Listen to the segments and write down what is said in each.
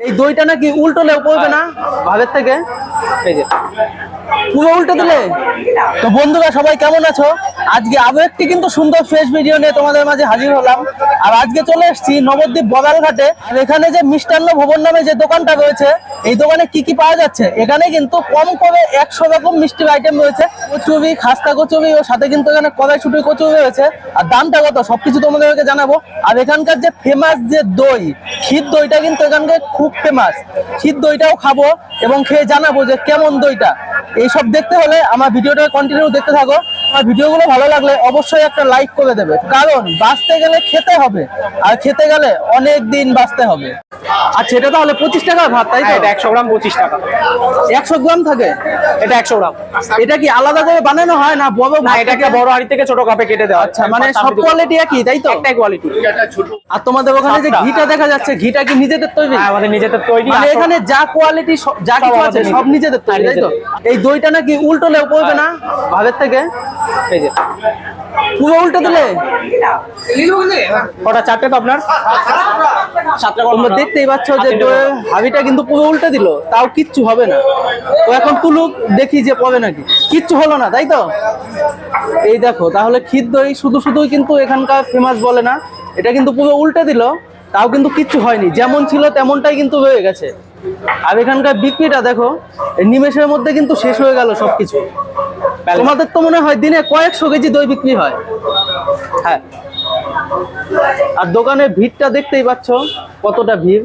এই দইটা নাকি উল্টোলেও পড়বে না? ভাবের থেকে? এই যে। পুরো উল্টে দিলে? তো বন্ধুরা সবাই কেমন আছো? আজকে আরও একটি কিন্তু সুন্দর ফ্রেশ ভিডিও নিয়ে তোমাদের মাঝে হাজির হলাম। আর আজকে চলে এসেছি নবদ্বীপ বগালঘাটে আর এখানে যে মিষ্টান্ন ভবন নামে যে দোকানটা রয়েছে এই দোকানে কি কি পাওয়া যাচ্ছে? এখানে কিন্তু কম করে একশো রকম মিষ্টির আইটেম রয়েছে। কচুরি, খাস্তা কচুরি ও সাথে কিন্তু এখানে কড়াইশুটি কচুরি রয়েছে। আর দামটা কত? সবকিছু তোমাদেরকে জানাব। আর এখানকার যে ফেমাস যে দই, ক্ষীর দইটা কিন্তু এখানকার খুব ফেমাস ক্ষীর দইটাও খাব এবং খেয়ে জানাব যে কেমন দইটা। এইসব দেখতে হলে আমার ভিডিওটা কন্টিনিউ দেখতে থাকো। আমার ভিডিওগুলো ভালো লাগলে অবশ্যই একটা লাইক করে দেবে। কারণ বাঁচতে গেলে খেতে হবে। আর খেতে গেলে অনেক দিন বাঁচতে হবে। আচ্ছা এটা তাহলে পঁচিশ টাকার ভাত তাই হ্যাঁ, তো এটা একশো গ্রাম পঁচিশ টাকা। একশো গ্রাম থাকে? এটা একশো গ্রাম। এটা কি আলাদা করে বানানো হয় না বড় না এটাকে বড় হাড়ি থেকে ছোট কাপে কেটে দেওয়া আচ্ছা মানে সব কোয়ালিটি একই তাই তো? একটাই কোয়ালিটি আর তোমাদের ওখানে যে ঘিটা দেখা যাচ্ছে ঘিটা কি নিজেদের তৈরি? হ্যাঁ আমাদের নিজেদের তৈরি মানে এখানে যা কোয়ালিটি যা কিছু আছে সব নিজেদের। নিজেদের তৈরি হ্যাঁ, তাই তো? এই দইটা নাকি উল্টোলেও পড়বে না? ভাবের থেকে? এই যে। পুরো উল্টো দিলে? ওটা চারটে তো আপনার? সাতটা তোমরা দেখতেই পাচ্ছ যে হাবিটা কিন্তু পুরো উল্টে দিল তাও কিচ্ছু হবে না। তো এখন তুলুক দেখি যে পড়ে নাকি। কিচ্ছু হলো না তাই তো? এই দেখো তাহলে ক্ষীর দই শুধু শুধুই কিন্তু এখানকার ফেমাস বলে না। এটা কিন্তু পুরো উল্টে দিল তাও কিন্তু কিচ্ছু হয়নি। যেমন ছিল তেমনটাই কিন্তু রয়ে গেছে। আর এখানকার বিক্রিটা দেখো নিমেষের মধ্যে কিন্তু শেষ হয়ে গেল সবকিছু। তোমাদের তো মনে হয় দিনে কয়েকশো কেজি দই বিক্রি হয়। হ্যাঁ আর দোকানের ভিড়টা দেখতেই পাচ্ছ কতটা ভিড়।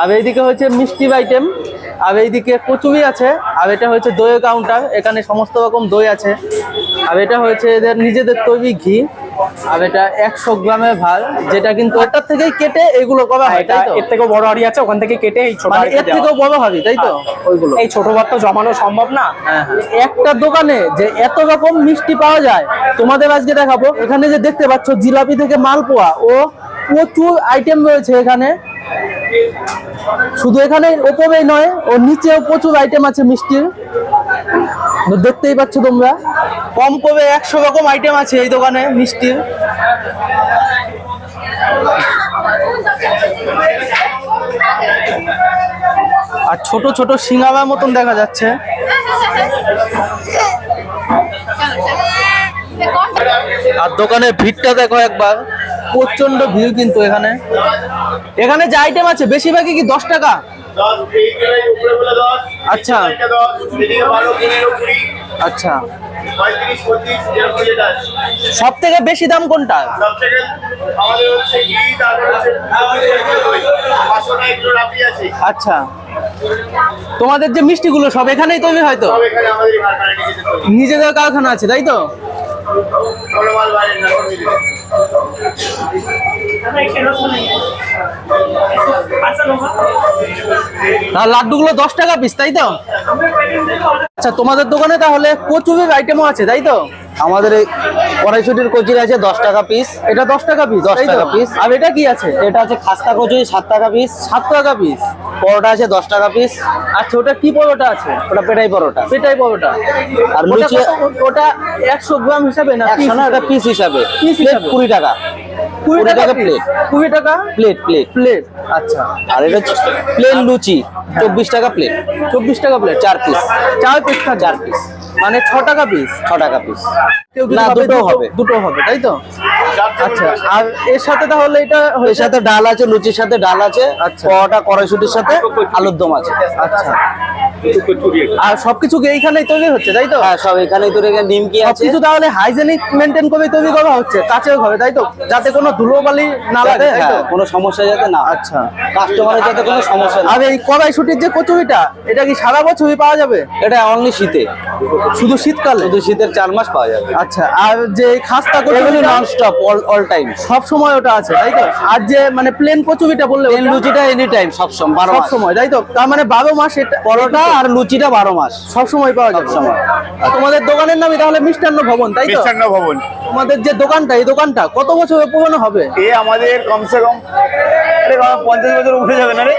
আর এইদিকে হয়েছে মিষ্টি আইটেম, আর এইদিকে কচুরি আছে, আর এটা হয়েছে দইয়ের কাউন্টার এখানে সমস্ত রকম দই আছে। আর এটা হয়েছে এদের নিজেদের তৈরি ঘি। আর এটা একশো গ্রামের ভার যেটা কিন্তু এটার থেকেই কেটে এগুলো করা হয় এটা তাই তো? এর থেকেও বড় হাড়ি আছে ওখান থেকে কেটে এই ছোট মানে এর থেকেও বড় হবে তাই তো? ওইগুলো। এই ছোট ভাত তো জমানো সম্ভব না। হ্যাঁ, হ্যাঁ। একটা দোকানে যে এত রকম মিষ্টি পাওয়া যায় তোমাদের আজকে দেখাবো। এখানে যে দেখতে পাচ্ছ জিলাপি থেকে মালপোয়া ও প্রচুর আইটেম রয়েছে এখানে। শুধু এখানে ওপরেই নয় ও নিচেও প্রচুর আইটেম আছে মিষ্টির। দেখতেই পাচ্ছ তোমরা। কম করে একশো রকম আইটেম আছে এই দোকানে মিষ্টির আর ছোট ছোট সিঙ্গাবার মতন দেখা যাচ্ছে। আর দোকানের ভিড়টা দেখো একবার। প্রচণ্ড ভিড় কিন্তু এখানে। এখানে যে আইটেম আছে, বেশিরভাগই কি দশ টাকা? আচ্ছা। আচ্ছা। সব থেকে বেশি দাম কোনটা? আচ্ছা। তোমাদের যে মিষ্টিগুলো সব এখানেই তৈরি হয় তো? সব এখানে আমাদের কারখানা নিজেদের কারখানা আছে তাই তো? লাড্ডুগুলো দশ টাকা পিস তাই তো? আচ্ছা তোমাদের দোকানে তাহলে কচুরির আইটেমও আছে তাই তো? আমাদের এই কড়াইশুটির কচুরি আছে দশ টাকা পিস এটা দশ টাকা পিস 10 টাকা পিস আর এটা কি আছে? এটা আছে খাস্তা কচুরি সাত টাকা পিস সাত টাকা পিস পরোটা আছে দশ টাকা পিস আচ্ছা ওটা কি পরোটা আছে? ওটা পেটাই পরোটা। পেটাই পরোটা। আর লুচি ওটা একশো গ্রাম হিসাবে না একশো না ওটা পিস হিসাবে। পিস হিসাবে। কুড়ি টাকা। কুড়ি টাকা টাকা প্লেট কুড়ি টাকা? প্লেট প্লেট প্লেট আচ্ছা। আর এটা প্লেন লুচি চব্বিশ টাকা প্লেট চব্বিশ টাকা প্লেট চার পিস চার পিস। চার পিস মানে ছ টাকা পিস ছ টাকা পিস না, দুটো হবে। দুটো হবে তাই তো? আচ্ছা আর এর সাথে তাহলে এটা এর সাথে ডাল আছে লুচির সাথে ডাল আছে আচ্ছা। পরোটা কড়াইশুটির সাথে আলুর দম আছে। আচ্ছা। আর সবকিছু কি এইখানেই তৈরি হচ্ছে তাই তো? হ্যাঁ সব এখানেই তোর নিমকি আছে। সবকিছু তাহলে হাইজেনিক মেনটেন করে তৈরি করা হচ্ছে কাছের ঘরে তাই তো? যাতে কোনো ধুলোবালি না লাগে তাই তো? হ্যাঁ, কোনো সমস্যা যাতে না আচ্ছা। কাস্টমারের যাতে কোনো সমস্যা না আর এই কড়াইশুটির যে কচুরিটা এটা কি সারা বছরই পাওয়া যাবে? এটা অনলি শীতে। শুধু শীতকালে? শুধু শীতের চার মাস পাওয়া যাবে। আচ্ছা আর যে খাস্তা কচুরিটা non stop all all time সব সময় ওটা আছে তাই তো? আর যে মানে প্লেন কচুরিটা বললে প্লেন লুচিটা এনি টাইম সব সময় সব সময় তাই তো? তার মানে বারো মাস এটা পরোটা আর লুচিটা বারো মাস। সব সময় পাওয়া যাবে সময়। তোমাদের দোকানের নামই তাহলে মিষ্টান্ন ভবন তাই মিষ্টান্ন ভবন। তোমাদের যে দোকানটা এই দোকানটা কত বছরের পুরনো হবে? এ আমাদের কমসে কম আরে পঞ্চাশ বছর উঠে যাবে না রে?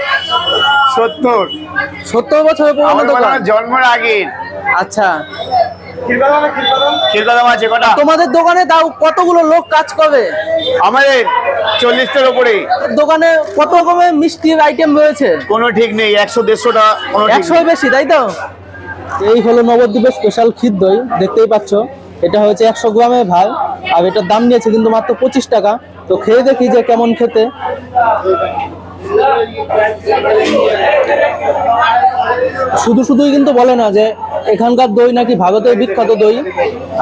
সত্তর। সত্তর বছরের পুরনো আমার দোকান। আমার জন্মের আগের আচ্ছা। ক্ষীরকদম আছে কটা তোমাদের দোকানে তাও কতগুলো লোক কাজ করে? আমাদের চল্লিশটার উপরে দোকানে কত রকমের মিষ্টির আইটেম রয়েছে? কোনো ঠিক নেই একশো দেড়শোটা একশো বেশি তাই তো? এই হলো নবদ্বীপের স্পেশাল ক্ষীর দই দেখতেই পাচ্ছ। এটা হচ্ছে একশো গ্রামের ভাগ আর এটার দাম নিয়েছে কিন্তু মাত্র পঁচিশ টাকা। তো খেয়ে দেখি যে কেমন খেতে। শুধু শুধুই কিন্তু বলে না যে এখানকার দই নাকি ভারতের বিখ্যাত দই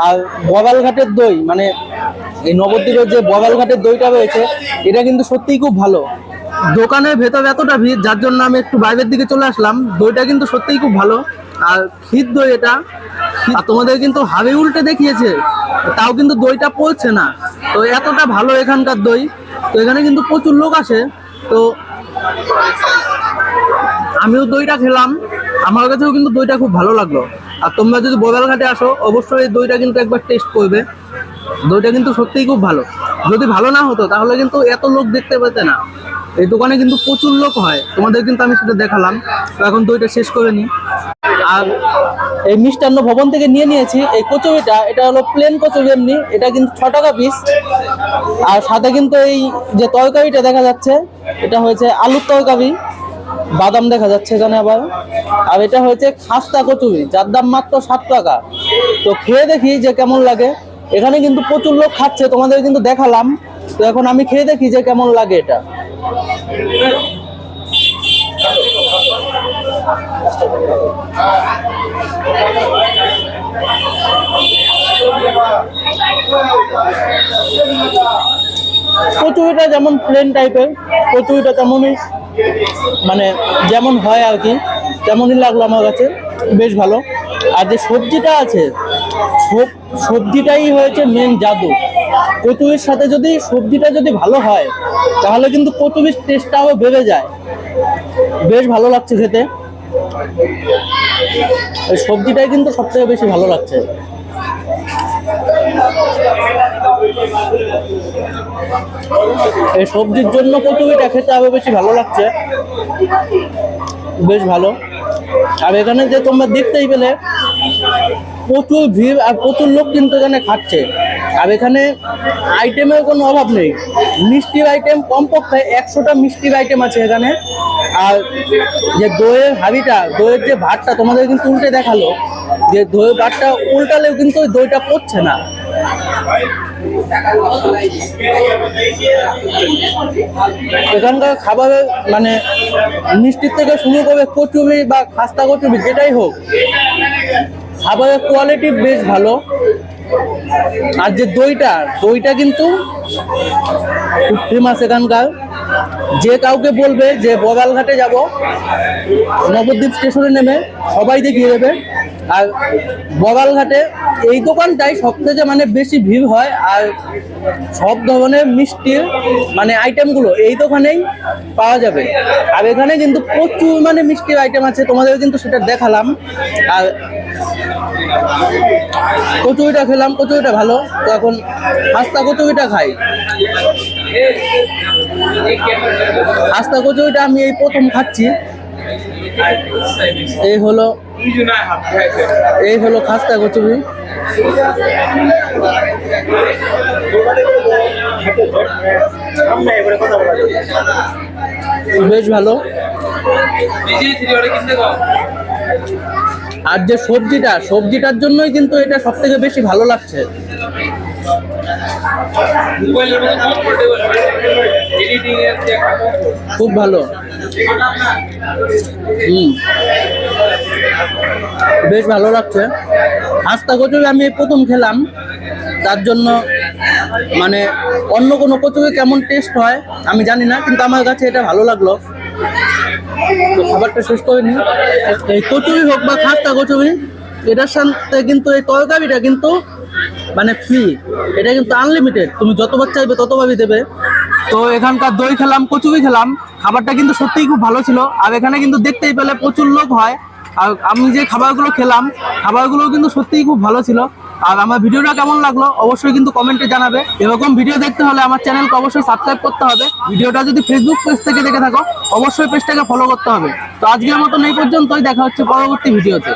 আর বগালঘাটের দই মানে এই নবদ্বীপের যে বগালঘাটের দইটা রয়েছে, এটা কিন্তু সত্যিই খুব ভালো। দোকানের ভেতর এতটা ভিড়, যার জন্য আমি একটু বাইরের দিকে চলে আসলাম। দইটা কিন্তু সত্যিই খুব ভালো। আর ক্ষীর দই এটা। আর তোমাদের কিন্তু হাড়ি উল্টে দেখিয়েছে, তাও কিন্তু দইটা পড়ছে না। তো এতটা ভালো এখানকার দই। তো এখানে কিন্তু প্রচুর লোক আসে। তো আমিও দইটা খেলাম। আমার কাছেও কিন্তু দইটা খুব ভালো লাগল। আর তোমরা যদি বগালঘাটে আসো, অবশ্যই এই দইটা কিন্তু একবার টেস্ট করবে। দইটা কিন্তু সত্যিই খুব ভালো। যদি ভালো না হতো, তাহলে কিন্তু এত লোক দেখতে পেতে না। এই দোকানে কিন্তু প্রচুর লোক হয়। তোমাদের কিন্তু আমি সেটা দেখালাম। তো এখন দইটা শেষ করে নিই। আর এই মিষ্টান্ন ভবন থেকে নিয়ে নিয়েছি এই কচুরিটা। এটা হলো প্লেন কচুরি এমনি। এটা কিন্তু ছ টাকা পিস আর সাথে কিন্তু এই যে তরকারিটা দেখা যাচ্ছে, এটা হয়েছে আলুর তরকারি। বাদাম দেখা যাচ্ছে এখানে আবার। আর এটা হয়েছে খাস্তা কচুরি, যার দাম মাত্র সাত টাকা। তো খেয়ে দেখি যে কেমন লাগে। এখানে কিন্তু প্রচুর লোক খাচ্ছে, তোমাদের কিন্তু দেখালাম। তো এখন আমি খেয়ে দেখি যে কেমন লাগে এটা। কচুরিটা যেমন প্লেন টাইপের কচুরিটা তেমনই মানে যেমন হয় আর কি, তেমনই লাগল আমার কাছে, বেশ ভালো। আর যে সবজিটা আছে সবজিটাই হয়েছে মেন জাদু। কচুরির সাথে যদি সবজিটা যদি ভালো হয়, তাহলে কিন্তু কচুরির টেস্টটাও বেড়ে যায়। বেশ ভালো লাগছে খেতে। এই সবজিটাই কিন্তু সব থেকে বেশি ভালো লাগছে। এই সবজির জন্য কচুরিটা খেতে আরও বেশি ভালো লাগছে। বেশ ভালো। আর এখানে যে তোমরা দেখতেই পেলে প্রচুর ভিড় আর প্রচুর লোক কিন্তু এখানে খাচ্ছে। আর এখানে আইটেমের কোনো অভাব নেই। মিষ্টির আইটেম কমপক্ষে একশোটা মিষ্টির আইটেম আছে এখানে। আর যে দইয়ের হাড়িটা, দইয়ের যে ভাতটা তোমাদের কিন্তু উল্টে দেখাল, যে দইয়ের ভাতটা উল্টালেও কিন্তু ওই দইটা পড়ছে না। এখানকার খাবারের মানে মিষ্টির থেকে শুরু করে কচুরি বা খাস্তা কচুরি যেটাই হোক খাবারের কোয়ালিটি বেশ ভালো। আর যে দইটা দইটা কিন্তু ফেমাস এখানকার যে কাউকে বলবে যে বগালঘাটে যাব, নবদ্বীপ স্টেশনে নেমে সবাই দেখিয়ে দেবে। আর বগালঘাটে এই দোকানটাই সব থেকে মানে বেশি ভিড় হয়, আর সব ধরনের মিষ্টির মানে আইটেমগুলো এই দোকানেই পাওয়া যাবে। আর এখানে কিন্তু প্রচুর মানে মিষ্টির আইটেম আছে, তোমাদের কিন্তু সেটা দেখালাম। আর কচুরিটা খেলাম, কচুরিটা ভালো। তো এখন আস্তা কচুরিটা খাই। আস্তা কচুরিটা আমি এই প্রথম খাচ্ছি। এই হলো এই হলো খাস্তা কচুরি। বেশ ভালো। আর যে সবজিটা, সবজিটার জন্যই কিন্তু এটা সব থেকে বেশি ভালো লাগছে। খুব ভালো। হুম। বেশ ভালো লাগছে। আস্তা কচুরি আমি প্রথম খেলাম। তার জন্য মানে অন্য কোনো কচুরি কেমন টেস্ট হয় আমি জানি না, কিন্তু আমার কাছে এটা ভালো লাগল। তো খাবারটা শেষ করে নিই। এই কচুরি হোক বা খাস্তা কচুরি, এটার সাথে কিন্তু এই তরকারিটা কিন্তু মানে ফ্রি এটা কিন্তু আনলিমিটেড তুমি যতবার চাইবে ততবারই দেবে। তো এখানকার দই খেলাম, কচুরি খেলাম। খাবারটা কিন্তু সত্যিই খুব ভালো ছিল। আর এখানে কিন্তু দেখতেই পেলে প্রচুর লোক হয়। আর আমি যে খাবারগুলো খেলাম খাবারগুলো কিন্তু সত্যিই খুব ভালো ছিল। আর আমার ভিডিওটা কেমন লাগল অবশ্যই কিন্তু কমেন্টে জানাবে। এরকম ভিডিও দেখতে হলে আমার চ্যানেলকে অবশ্যই সাবস্ক্রাইব করতে হবে। ভিডিওটা যদি ফেসবুক পেজ থেকে দেখে থাকো, অবশ্যই পেজটাকে ফলো করতে হবে। তো আজকের মতন এই পর্যন্তই, দেখা হচ্ছে পরবর্তী ভিডিওতে।